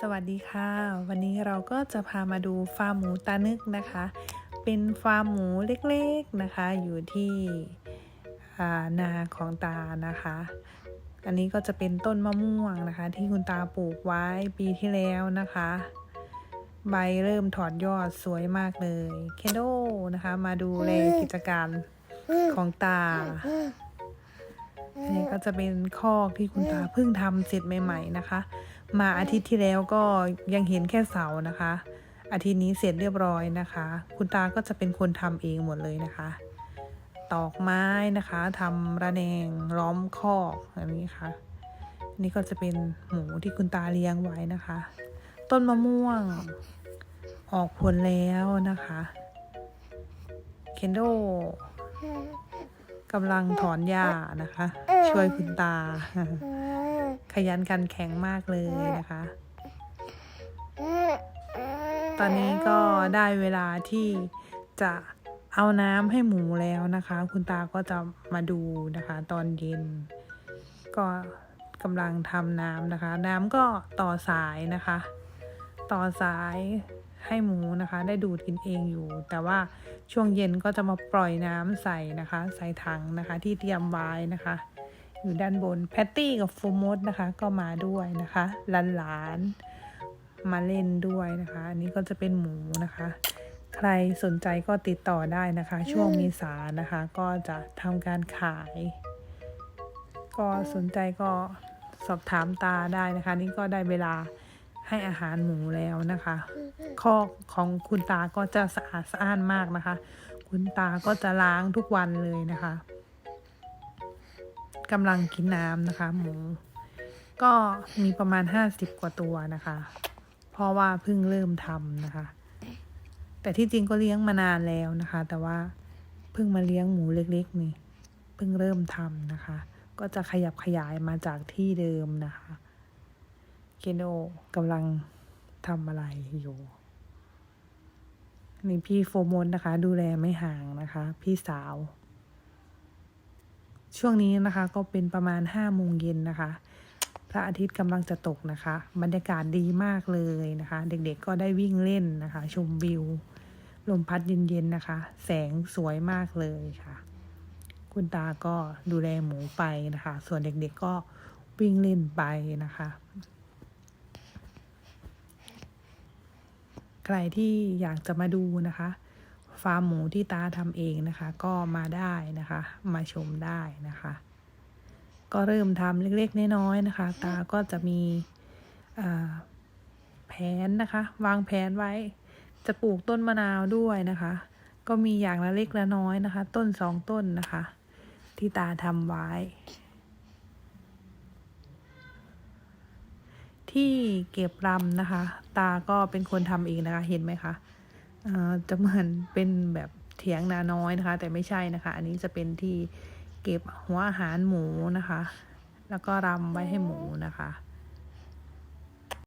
สวัสดีค่ะ วันนี้เราก็จะพามาดูฟาร์มหมูตานึกนะคะ เป็นฟาร์มหมูเล็กๆนะคะ อยู่ที่านาของตานะคะ อันนี้ก็จะเป็นต้นมะม่วงนะคะ ที่คุณตาปลูกไว้ปีที่แล้วนะคะ ใบเริ่มถอดยอดสวยมากเลยเคนโดนะคะ มาดูแลกิจการของตาอันนี้ก็จะเป็นคอกที่คุณตาเพิ่งทำเสร็จใหม่ ๆ นะคะ มาอาทิตย์ที่แล้วก็ยังเห็นแค่เสานะคะ อาทิตย์นี้เสร็จเรียบร้อยนะคะ คุณตาก็จะเป็นคนทำเองหมดเลยนะคะ ตอกไม้นะคะทำระแนงล้อมคอกอันนี้ค่ะ นี่ก็จะเป็นหมูที่คุณตาเลี้ยงไว้นะคะ ต้นมะม่วง ออกผลแล้วนะคะเคนโดกำลังถอนหญ้านะคะ ช่วยคุณตา ขยันกันแข็งมากเลยนะคะ ตอนนี้ก็ได้เวลาที่จะเอาน้ำให้หมูแล้วนะคะ คุณตาก็จะมาดูนะคะ ตอนเย็น ก็กำลังทำน้ำนะคะ น้ำก็ต่อสายนะคะ ต่อสายให้หมูนะคะ ได้ดูดกินเองอยู่ แต่ว่าช่วงเย็นก็จะมาปล่อยน้ำใส่นะคะ ใส่ถังนะคะ ที่เตรียมไว้นะคะ อยู่ด้านบนแพตตี้กับโฟมดนะคะ ก็มาด้วยนะคะหลานๆมาเล่นด้วยนะคะ อันนี้ก็จะเป็นหมูนะคะ ใครสนใจก็ติดต่อได้นะคะ ช่วงเมีสานะคะ ก็จะทำการขาย ก็สนใจก็สอบถามตาได้นะคะ นี่ก็ได้เวลาให้อาหารหมูแล้วนะคะคอกของคุณตาก็จะสะอาดสะอ้านมากนะคะ คุณตาก็จะล้างทุกวันเลยนะคะ กำลังกินน้ำนะคะ หมู ก็มีประมาณห้าสิบกว่าตัวนะคะ เพราะว่าเพิ่งเริ่มทำนะคะ แต่ที่จริงก็เลี้ยงมานานแล้วนะคะ แต่ว่าเพิ่งมาเลี้ยงหมูเล็กๆนี่เพิ่งเริ่มทำนะคะ ก็จะขยับขยายมาจากที่เดิมนะคะเกโนกำลังทำอะไรอยู่นี่พี่โฟมนนะคะ ดูแลไม่ห่างนะคะ พี่สาว ช่วงนี้นะคะก็เป็นประมาณห้าโมงเย็นนะคะ พระอาทิตย์กำลังจะตกนะคะ บรรยากาศดีมากเลยนะคะ เด็กๆก็ได้วิ่งเล่นนะคะ ชมวิว ลมพัดเย็นๆนะคะ แสงสวยมากเลยค่ะ คุณตาก็ดูแลหมูไปนะคะ ส่วนเด็กๆก็วิ่งเล่นไปนะคะ ใครที่อยากจะมาดูนะคะ ฟาร์มหมูที่ตาทำเองนะคะ ก็มาได้นะคะ มาชมได้นะคะ ก็เริ่มทำเล็กๆน้อยๆนะคะ ตาก็จะมีแผนนะคะ วางแผนไว้ จะปลูกต้นมะนาวด้วยนะคะ ก็มีอย่างละเล็กละน้อยนะคะ ต้นสองต้นนะคะ ที่ตาทำไว้ที่เก็บรำนะคะ ตาก็เป็นคนทำเองนะคะ เห็นไหมคะ จะเหมือนเป็นแบบเถียงนาน้อยนะคะ แต่ไม่ใช่นะคะ อันนี้จะเป็นที่เก็บหัวอาหารหมูนะคะ แล้วก็รำไว้ให้หมูนะคะ